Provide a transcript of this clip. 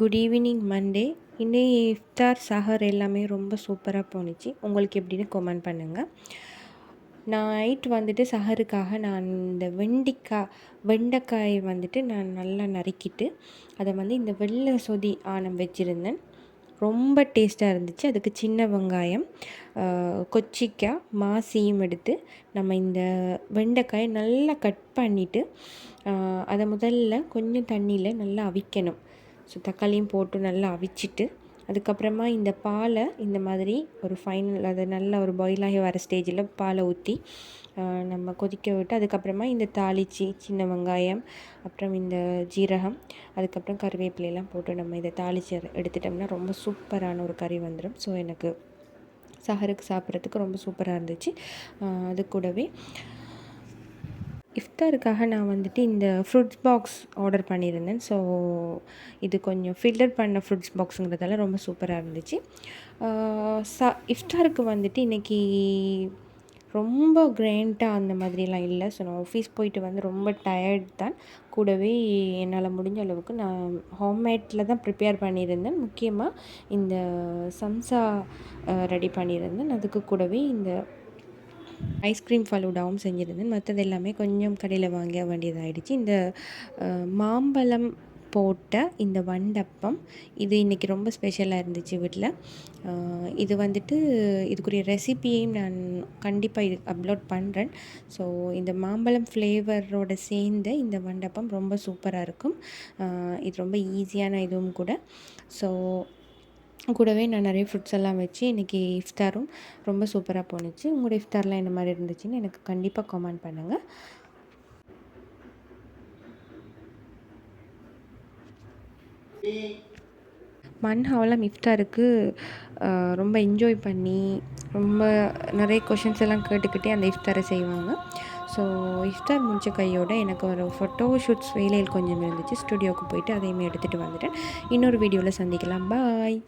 Good evening Monday. இன்னைக்கு இஃப்தார் சஹர் எல்லாமே ரொம்ப சூப்பராக போணுச்சு. உங்களுக்கு எப்படின்னு கமெண்ட் பண்ணுங்கள் நான் நைட் வந்துட்டு சஹருக்காக நான் இந்த வெண்டிக்காய் வெண்டைக்காயை வந்துட்டு நான் நல்லா நறுக்கிட்டு அதை வந்து இந்த வெள்ளை சொதி ஆனம் வச்சுருந்தேன். ரொம்ப டேஸ்ட்டாக இருந்துச்சு. அதுக்கு சின்ன வெங்காயம் கொச்சிக்காய் மாசியும் எடுத்து நம்ம இந்த வெண்டைக்காயை நல்லா கட் பண்ணிவிட்டு அதை முதல்ல கொஞ்சம் தண்ணியில் நல்லா அவிக்கணும். ஸோ தக்காளியும் போட்டு நல்லா அவிச்சிட்டு அதுக்கப்புறமா இந்த பாலை இந்த மாதிரி ஒரு ஃபைனல் அதை நல்லா ஒரு பாயில் ஆகி வர ஸ்டேஜில் பாலை ஊற்றி நம்ம கொதிக்க விட்டு அதுக்கப்புறமா இந்த தாளிச்சி சின்ன வெங்காயம் அப்புறம் இந்த ஜீரகம் அதுக்கப்புறம் கருவேப்பிலையெல்லாம் போட்டு நம்ம இதை தாளித்து எடுத்துட்டோம்னா ரொம்ப சூப்பரான ஒரு கறி வந்துடும் ஸோ எனக்கு சஹருக்கு சாப்பிட்றதுக்கு ரொம்ப சூப்பராக இருந்துச்சு. அது கூடவே இஃப்தாருக்காக நான் வந்துட்டு இந்த ஃப்ரூட்ஸ் பாக்ஸ் ஆர்டர் பண்ணியிருந்தேன். ஸோ இது கொஞ்சம் ஃபில்டர் பண்ண ஃப்ரூட்ஸ் பாக்ஸுங்கிறதால ரொம்ப சூப்பராக இருந்துச்சு. ச இஃப்தாருக்கு வந்துட்டு இன்றைக்கி ரொம்ப கிராண்டாக அந்த மாதிரிலாம் இல்லை. ஸோ நான் ஆஃபீஸ் போயிட்டு வந்து ரொம்ப டயர்ட் தான். கூடவே என்னால் முடிஞ்ச அளவுக்கு நான் ஹோம்மேட்டில் தான் ப்ரிப்பேர் பண்ணியிருந்தேன். முக்கியமாக இந்த சம்சா ரெடி பண்ணியிருந்தேன். அதுக்கு கூடவே இந்த ஐஸ்கிரீம் ஃபலூடாவும் செஞ்சுருந்தேன். மற்றது எல்லாமே கொஞ்சம் கடையில் வாங்க வேண்டியதாகிடுச்சு இந்த மாம்பழம் போட்ட இந்த வண்டப்பம் இது இன்றைக்கி ரொம்ப ஸ்பெஷலாக இருந்துச்சு வீட்டில் இது வந்துட்டு இதுக்குரிய ரெசிபியையும் நான் கண்டிப்பாக இது அப்லோட் பண்ணுறேன் ஸோ இந்த மாம்பழம் ஃப்ளேவரோட சேர்ந்த இந்த வண்டப்பம் ரொம்ப சூப்பராக இருக்கும். இது ரொம்ப ஈஸியான இதுவும் கூட. ஸோ கூடவே நான் நிறைய ஃப்ரூட்ஸ் எல்லாம் வச்சு இன்றைக்கி இஃப்தாரும் ரொம்ப சூப்பராக போணுச்சு. உங்களோட இஃப்தார்லாம் என்ன மாதிரி இருந்துச்சுன்னு எனக்கு கண்டிப்பாக கமெண்ட் பண்ணுங்கள் மண் ஹவலம் இஃப்தாருக்கு ரொம்ப என்ஜாய் பண்ணி ரொம்ப நிறைய கொஷின்ஸ் எல்லாம் கேட்டுக்கிட்டே அந்த இஃப்தாரை செய்வாங்க. ஸோ இஃப்தார் முடிச்ச கையோட எனக்கு ஒரு ஃபோட்டோ ஷூட்ஸ் வேலையில் கொஞ்சம் இருந்துச்சு. ஸ்டுடியோவுக்கு போயிட்டு அதையுமே எடுத்துகிட்டு வந்துட்டேன். இன்னொரு வீடியோவில் சந்திக்கலாம். பாய்